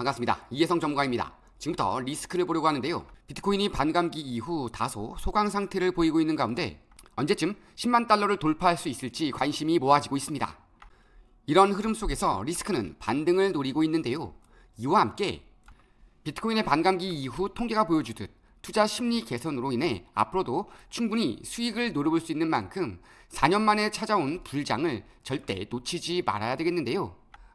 반갑습니다. 이혜성 전문가입니다. 지금부터 리스크를 보려고 하는데요. 비트코인이 반감기 이후 다소 소강 상태를 보이고 있는 가운데 언제쯤 10만 달러를 돌파할 수 있을지 관심이 모아지고 있습니다. 이런 흐름 속에서 리스크는 반등을 노리고 있는데요. 이와 함께 비트코인의 반감기 이후 통계가 보여주듯 투자 심리 개선으로 인해 앞으로도 충분히 수익을 노려볼 수 있는 만큼 4년 만에 찾아온 불장을 절대 놓치지 말아야 되겠는데요.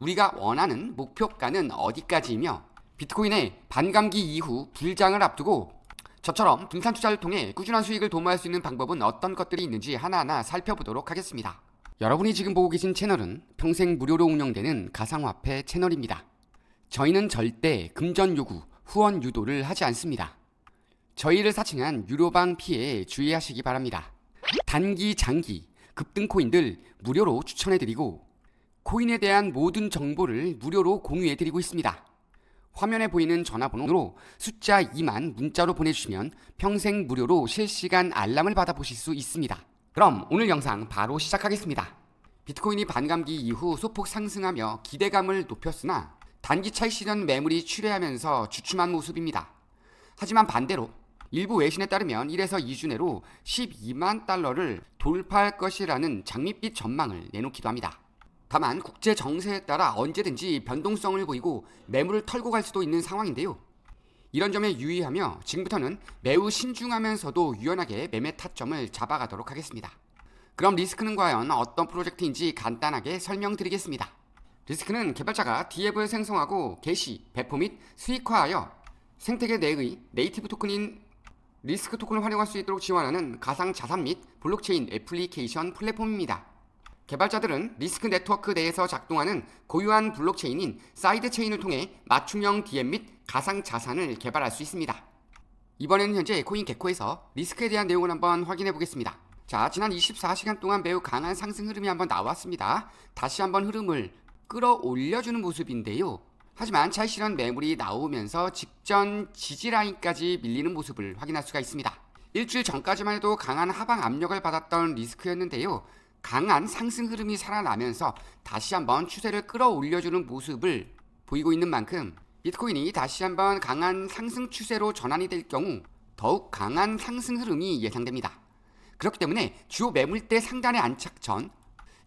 우리가 원하는 목표가는 어디까지이며 비트코인의 반감기 이후 불장을 앞두고 저처럼 분산 투자를 통해 꾸준한 수익을 도모할 수 있는 방법은 어떤 것들이 있는지 하나하나 살펴보도록 하겠습니다. 여러분이 지금 보고 계신 채널은 평생 무료로 운영되는 가상화폐 채널입니다. 저희는 절대 금전 요구, 후원 유도를 하지 않습니다. 저희를 사칭한 유료방 피해 주의하시기 바랍니다. 단기, 장기, 급등 코인들 무료로 추천해드리고 코인에 대한 모든 정보를 무료로 공유해드리고 있습니다. 화면에 보이는 전화번호로 숫자 2만 문자로 보내주시면 평생 무료로 실시간 알람을 받아보실 수 있습니다. 그럼 오늘 영상 바로 시작하겠습니다. 비트코인이 반감기 이후 소폭 상승하며 기대감을 높였으나 단기 차익 실현 매물이 출회하면서 주춤한 모습입니다. 하지만 반대로 일부 외신에 따르면 1에서 2주 내로 12만 달러를 돌파할 것이라는 장밋빛 전망을 내놓기도 합니다. 다만 국제 정세에 따라 언제든지 변동성을 보이고 매물을 털고 갈 수도 있는 상황인데요. 이런 점에 유의하며 지금부터는 매우 신중하면서도 유연하게 매매 타점을 잡아가도록 하겠습니다. 그럼 리스크는 과연 어떤 프로젝트인지 간단하게 설명드리겠습니다. 리스크는 개발자가 D앱을 생성하고 게시, 배포 및 수익화하여 생태계 내의 네이티브 토큰인 리스크 토큰을 활용할 수 있도록 지원하는 가상 자산 및 블록체인 애플리케이션 플랫폼입니다. 개발자들은 리스크 네트워크 내에서 작동하는 고유한 블록체인인 사이드 체인을 통해 맞춤형 DM 및 가상 자산을 개발할 수 있습니다. 이번에는 현재 코인 개코에서 리스크에 대한 내용을 한번 확인해 보겠습니다. 자, 지난 24시간 동안 매우 강한 상승 흐름이 한번 나왔습니다. 다시 한번 흐름을 끌어올려주는 모습인데요. 하지만 실현 매물이 나오면서 직전 지지 라인까지 밀리는 모습을 확인할 수가 있습니다. 일주일 전까지만 해도 강한 하방 압력을 받았던 리스크였는데요. 강한 상승 흐름이 살아나면서 다시 한번 추세를 끌어올려주는 모습을 보이고 있는 만큼 비트코인이 다시 한번 강한 상승 추세로 전환이 될 경우 더욱 강한 상승 흐름이 예상됩니다. 그렇기 때문에 주요 매물대 상단에 안착 전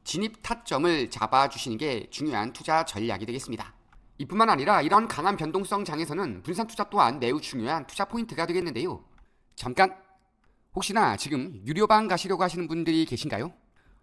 진입 타점을 잡아주시는 게 중요한 투자 전략이 되겠습니다. 이뿐만 아니라 이런 강한 변동성 장에서는 분산 투자 또한 매우 중요한 투자 포인트가 되겠는데요. 잠깐 혹시나 지금 유료방 가시려고 하시는 분들이 계신가요?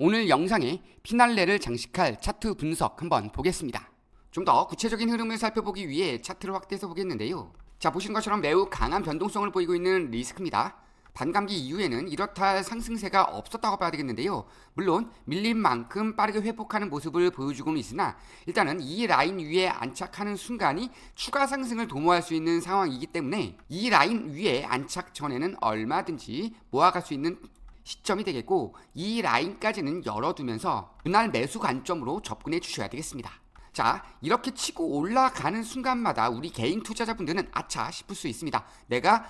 오늘 영상에 피날레를 장식할 차트 분석 한번 보겠습니다. 좀 더 구체적인 흐름을 살펴보기 위해 차트를 확대해서 보겠는데요. 자, 보시는 것처럼 매우 강한 변동성을 보이고 있는 리스크입니다. 반감기 이후에는 이렇다 할 상승세가 없었다고 봐야 되겠는데요. 물론 밀린 만큼 빠르게 회복하는 모습을 보여주고는 있으나 일단은 이 라인 위에 안착하는 순간이 추가 상승을 도모할 수 있는 상황이기 때문에 이 라인 위에 안착 전에는 얼마든지 모아갈 수 있는 시점이 되겠고 이 라인까지는 열어두면서 그날 매수 관점으로 접근해 주셔야 되겠습니다. 자, 이렇게 치고 올라가는 순간마다 우리 개인 투자자분들은 아차 싶을 수 있습니다. 내가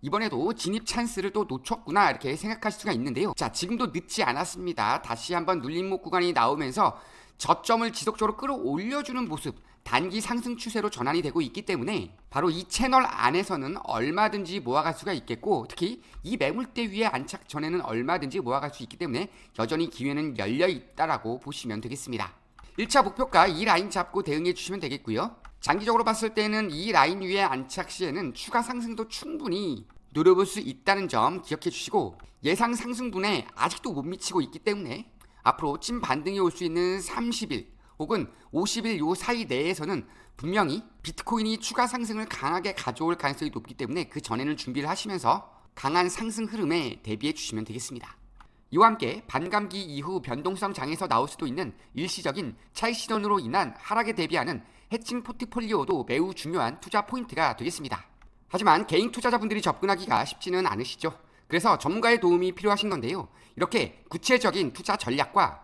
이번에도 진입 찬스를 또 놓쳤구나 이렇게 생각하실 수가 있는데요. 자, 지금도 늦지 않았습니다. 다시 한번 눌림목 구간이 나오면서 저점을 지속적으로 끌어올려주는 모습, 단기 상승 추세로 전환이 되고 있기 때문에 바로 이 채널 안에서는 얼마든지 모아갈 수가 있겠고 특히 이 매물대 위에 안착 전에는 얼마든지 모아갈 수 있기 때문에 여전히 기회는 열려 있다라고 보시면 되겠습니다. 1차 목표가 이 라인 잡고 대응해 주시면 되겠고요. 장기적으로 봤을 때는 이 라인 위에 안착 시에는 추가 상승도 충분히 노려볼 수 있다는 점 기억해 주시고 예상 상승분에 아직도 못 미치고 있기 때문에 앞으로 찐 반등이 올 수 있는 30일 혹은 50일 요 사이 내에서는 분명히 비트코인이 추가 상승을 강하게 가져올 가능성이 높기 때문에 그 전에는 준비를 하시면서 강한 상승 흐름에 대비해 주시면 되겠습니다. 이와 함께 반감기 이후 변동성 장에서 나올 수도 있는 일시적인 차익 실현으로 인한 하락에 대비하는 해칭 포트폴리오도 매우 중요한 투자 포인트가 되겠습니다. 하지만 개인 투자자분들이 접근하기가 쉽지는 않으시죠. 그래서 전문가의 도움이 필요하신 건데요. 이렇게 구체적인 투자 전략과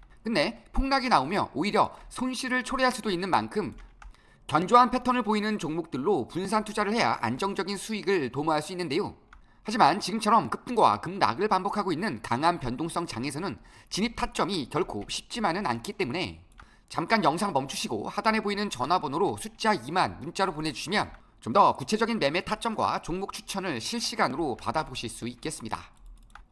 근데 폭락이 나오며 오히려 손실을 초래할 수도 있는 만큼 견조한 패턴을 보이는 종목들로 분산 투자를 해야 안정적인 수익을 도모할 수 있는데요. 하지만 지금처럼 급등과 급락을 반복하고 있는 강한 변동성 장에서는 진입 타점이 결코 쉽지만은 않기 때문에 잠깐 영상 멈추시고 하단에 보이는 전화번호로 숫자 2만 문자로 보내주시면 좀 더 구체적인 매매 타점과 종목 추천을 실시간으로 받아보실 수 있겠습니다.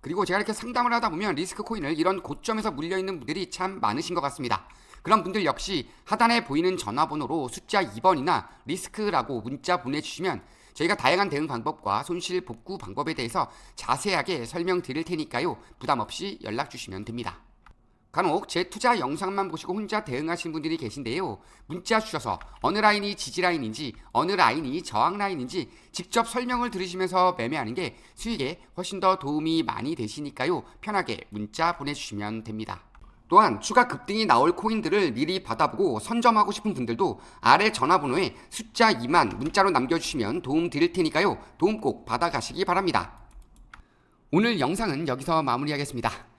그리고 제가 이렇게 상담을 하다 보면 리스크 코인을 이런 고점에서 물려있는 분들이 참 많으신 것 같습니다. 그런 분들 역시 하단에 보이는 전화번호로 숫자 2번이나 리스크라고 문자 보내주시면 저희가 다양한 대응 방법과 손실 복구 방법에 대해서 자세하게 설명드릴 테니까요. 부담 없이 연락 주시면 됩니다. 간혹 제 투자 영상만 보시고 혼자 대응하시는 분들이 계신데요. 문자 주셔서 어느 라인이 지지 라인인지 어느 라인이 저항 라인인지 직접 설명을 들으시면서 매매하는 게 수익에 훨씬 더 도움이 많이 되시니까요. 편하게 문자 보내주시면 됩니다. 또한 추가 급등이 나올 코인들을 미리 받아보고 선점하고 싶은 분들도 아래 전화번호에 숫자 2만 문자로 남겨주시면 도움 드릴 테니까요. 도움 꼭 받아가시기 바랍니다. 오늘 영상은 여기서 마무리하겠습니다.